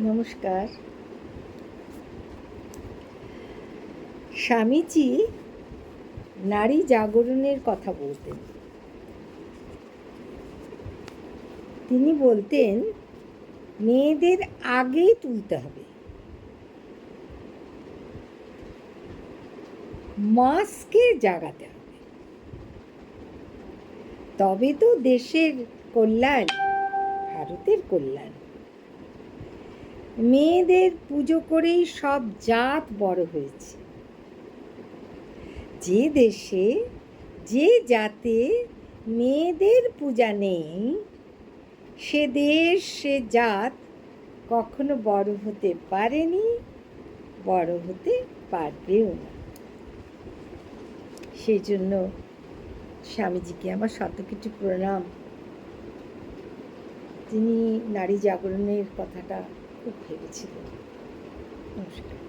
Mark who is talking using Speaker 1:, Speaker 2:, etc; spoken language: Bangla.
Speaker 1: নমস্কার। স্বামীজি নারী জাগরণের কথা বলতেন। তিনি বলতেন, মেয়েদের আগে তুলতে হবে। মাসকে জাগাতে হবে। তবে তো দেশের কল্যাণ, ভারতের কল্যাণ। মেয়েদের পুজো করেই সব জাত বড় হয়েছে। যে দেশে, যে জাতে মেয়েদের পূজা নেই, সে দেশ, সে জাত কখনো বড় হতে পারেনি, বড় হতে পারবেও না। সেই জন্য স্বামীজিকে আমার শত কিছু প্রণাম। তিনি নারী জাগরণের কথাটা খুব ভেবেছিলেন নমস্কার